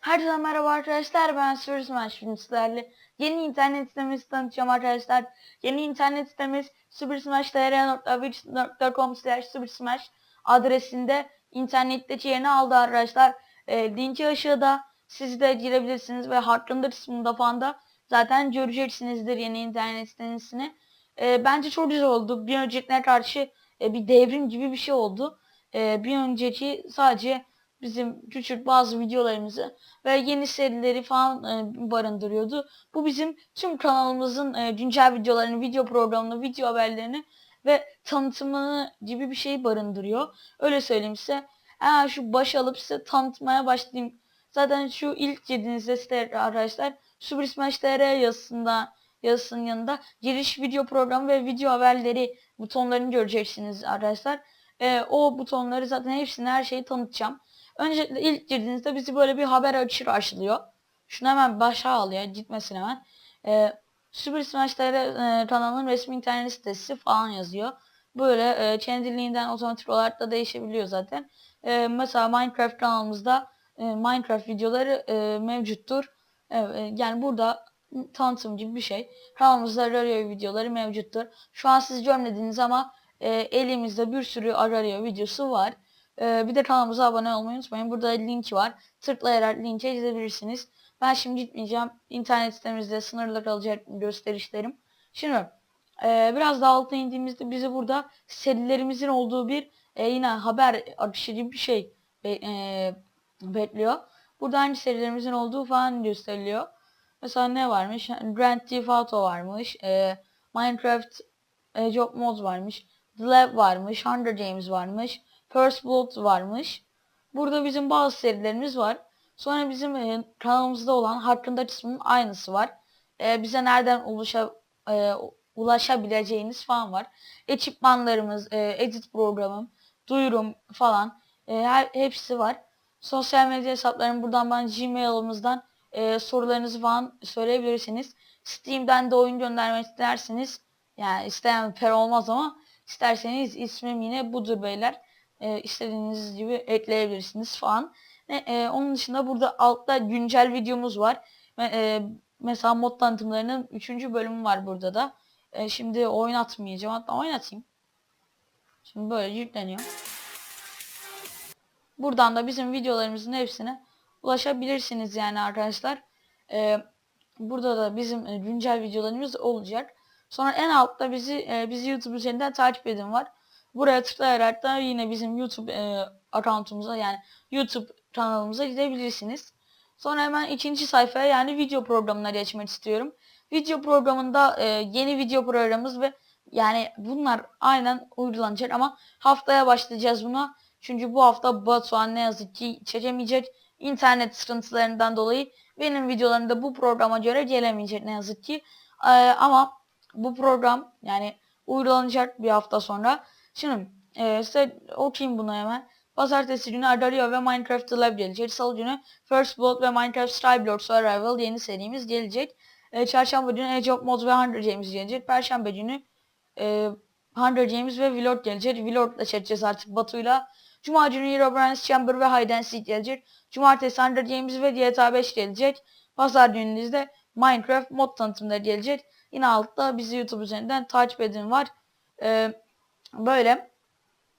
Herkese merhaba arkadaşlar ben Süpersmash şimdi sizlerle yeni internet sitemizi tanıtacağım arkadaşlar. Yeni internet sitemiz supersmash.tr.wix.com slash supersmash adresinde internetteki yerini aldı arkadaşlar. E, linki aşağıda siz de girebilirsiniz ve Heartlander kısmında falan da zaten göreceksinizdir yeni internet sitesini. E, bence çok güzel oldu. Bir öncekine karşı e, bir devrim gibi bir şey oldu. E, bir önceki sadece bizim küçük bazı videolarımızı ve yeni serileri falan e, barındırıyordu. Bu bizim tüm kanalımızın güncel videolarını, video programını, video haberlerini ve tanıtımını gibi bir şey barındırıyor. Öyle söyleyeyim size. Hemen şu baş alıp size tanıtmaya başlayayım. Zaten şu ilk girdiğinizde site arkadaşlar Super Smash TR yazısında yazısının yanında giriş video programı ve video haberleri butonlarını göreceksiniz arkadaşlar. E, o butonları zaten hepsini her şeyi tanıtacağım. Öncelikle ilk girdiğinizde bizi böyle bir haber açır açılıyor. Şunu hemen başa al ya gitmesin hemen. Ee, Super Smash TR e, kanalının resmi internet sitesi falan yazıyor. Böyle e, kendiliğinden otomatik olarak da değişebiliyor zaten. E, mesela Minecraft kanalımızda e, Minecraft videoları e, mevcuttur. E, e, yani burada tanıtım gibi bir şey. Kanalımızda Arario videoları mevcuttur. Şu an siz görmediniz ama e, elimizde bir sürü Arario videosu var. Ee, bir de kanalımıza abone olmayı unutmayın. Burada link var. Tıklayarak linke gidebilirsiniz. Ben şimdi gitmeyeceğim. İnternet sitemizde sınırlı kalacak gösterişlerim. Şimdi e, biraz daha altına indiğimizde bizi burada serilerimizin olduğu bir e, yine haber akışı gibi bir şey be, e, bekliyor. Burada hangi serilerimizin olduğu falan gösteriliyor. Mesela ne varmış? Grand Theft Auto varmış. E, Minecraft e, Job Mod varmış. The Lab varmış. Hunger Games varmış. First Blood varmış. Burada bizim bazı serilerimiz var. Sonra bizim e, kanalımızda olan hakkında kısmının aynısı var. E, bize nereden ulaşa, e, ulaşabileceğiniz falan var. Ekipmanlarımız, e, edit programım, duyurum falan e, her, hepsi var. Sosyal medya hesaplarım buradan bana Gmail'ımızdan e, sorularınızı falan söyleyebilirsiniz. Steam'den de oyun göndermek isterseniz yani isteyen per olmaz ama isterseniz ismim yine budur beyler e, istediğiniz gibi ekleyebilirsiniz falan. E, e, onun dışında burada altta güncel videomuz var. Ve, e, mesela mod tanıtımlarının 3. bölümü var burada da. E, şimdi oynatmayacağım. Hatta oynatayım. Şimdi böyle yükleniyor. Buradan da bizim videolarımızın hepsine ulaşabilirsiniz yani arkadaşlar. E, burada da bizim e, güncel videolarımız olacak. Sonra en altta bizi e, bizi YouTube üzerinden takip edin var. Buraya tıklayarak da yine bizim YouTube e, accountumuza yani YouTube kanalımıza gidebilirsiniz. Sonra hemen ikinci sayfaya yani video programına geçmek istiyorum. Video programında e, yeni video programımız ve yani bunlar aynen uygulanacak ama haftaya başlayacağız buna. Çünkü bu hafta Batuhan ne yazık ki çekemeyecek. İnternet sıkıntılarından dolayı benim videolarımda bu programa göre gelemeyecek ne yazık ki. E, ama bu program yani uygulanacak bir hafta sonra. Şimdi e, size okuyayım bunu hemen. Pazartesi günü Adario ve Minecraft The Lab gelecek. Salı günü First Blood ve Minecraft Skyblock Survival yeni serimiz gelecek. E, Çarşamba günü Age of Mods ve Hunger Games gelecek. Perşembe günü e, Hunger Games ve Vlog gelecek. Vlog'la çekeceğiz artık Batu'yla. Cuma günü Herobrine's Chamber ve Hide and Seek gelecek. Cumartesi Hunger Games ve GTA 5 gelecek. Pazar gününüzde Minecraft mod tanıtımları gelecek. Yine altta bizi YouTube üzerinden takip edin var. Eee Böyle.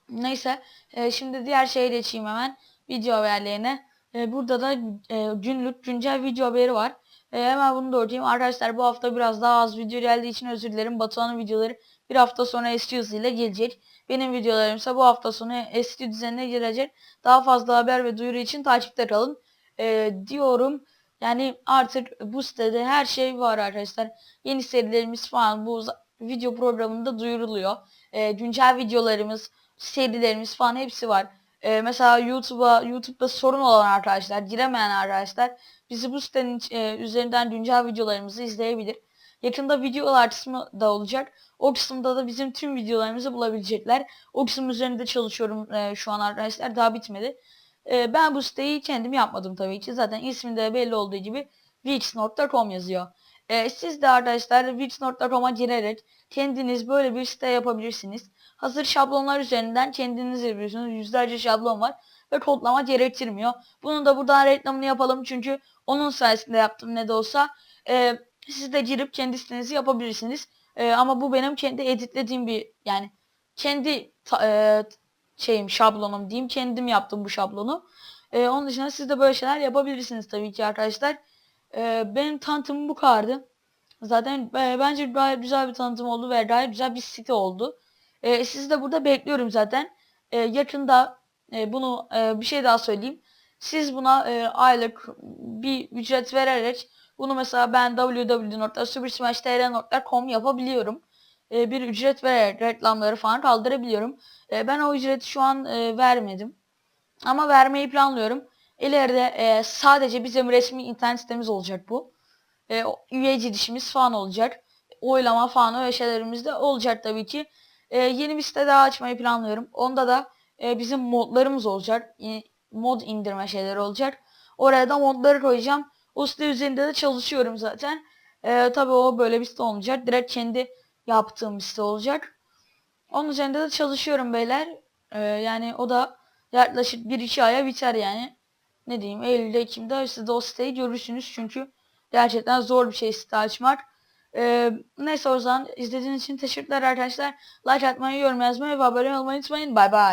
Neyse. E, şimdi diğer şeye geçeyim hemen. Video haberlerine. E, burada da e, günlük güncel video haberi var. E, hemen bunu da okuyayım. Arkadaşlar bu hafta biraz daha az video geldiği için özür dilerim. Batuhan'ın videoları bir hafta sonra eski hızıyla gelecek. Benim videolarım ise bu hafta sonu eski düzenine girecek. Daha fazla haber ve duyuru için takipte kalın. E, diyorum. Yani artık bu sitede her şey var arkadaşlar. Yeni serilerimiz falan bu video programında duyuruluyor. E, güncel videolarımız, serilerimiz falan hepsi var. E, mesela YouTube'a YouTube'da sorun olan arkadaşlar, giremeyen arkadaşlar bizi bu sitenin e, üzerinden güncel videolarımızı izleyebilir. Yakında videolar kısmı da olacak. O kısımda da bizim tüm videolarımızı bulabilecekler. O kısım üzerinde çalışıyorum e, şu an arkadaşlar. Daha bitmedi. E, ben bu siteyi kendim yapmadım tabii ki. Zaten isminde belli olduğu gibi wix.com yazıyor. E, siz de arkadaşlar wix.com'a girerek kendiniz böyle bir site yapabilirsiniz. Hazır şablonlar üzerinden kendiniz yapıyorsunuz. Yüzlerce şablon var ve kodlama gerektirmiyor. Bunun da buradan reklamını yapalım çünkü onun sayesinde yaptım ne de olsa. E, siz de girip kendi sitenizi yapabilirsiniz. E, ama bu benim kendi editlediğim bir yani kendi ta- e, şeyim şablonum diyeyim. Kendim yaptım bu şablonu. E, onun dışında siz de böyle şeyler yapabilirsiniz tabii ki arkadaşlar. E, benim tanıtımım bu kadardı. Zaten e, bence gayet güzel bir tanıtım oldu ve gayet güzel bir site oldu. E, sizi de burada bekliyorum zaten. E, yakında e, bunu e, bir şey daha söyleyeyim. Siz buna e, aylık bir ücret vererek bunu mesela ben www.supersmashtr.com yapabiliyorum. E, bir ücret vererek reklamları falan kaldırabiliyorum. E, ben o ücreti şu an e, vermedim. Ama vermeyi planlıyorum. İleride e, sadece bizim resmi internet sitemiz olacak bu. E, üye girişimiz falan olacak. Oylama falan öyle şeylerimiz de olacak tabii ki. E, yeni bir site daha açmayı planlıyorum. Onda da e, bizim modlarımız olacak. İ- Mod indirme şeyleri olacak. Oraya da modları koyacağım. O site üzerinde de çalışıyorum zaten. E, tabii o böyle bir site olmayacak. Direkt kendi yaptığım site olacak. Onun üzerinde de çalışıyorum beyler. E, yani o da yaklaşık 1-2 aya biter yani. Ne diyeyim Eylül'de Ekim'de siz de o siteyi görürsünüz çünkü gerçekten zor bir şey site açmak. Ee, neyse o zaman izlediğiniz için teşekkürler arkadaşlar. Like atmayı, yorum yazmayı ve abone olmayı unutmayın. Bay bay.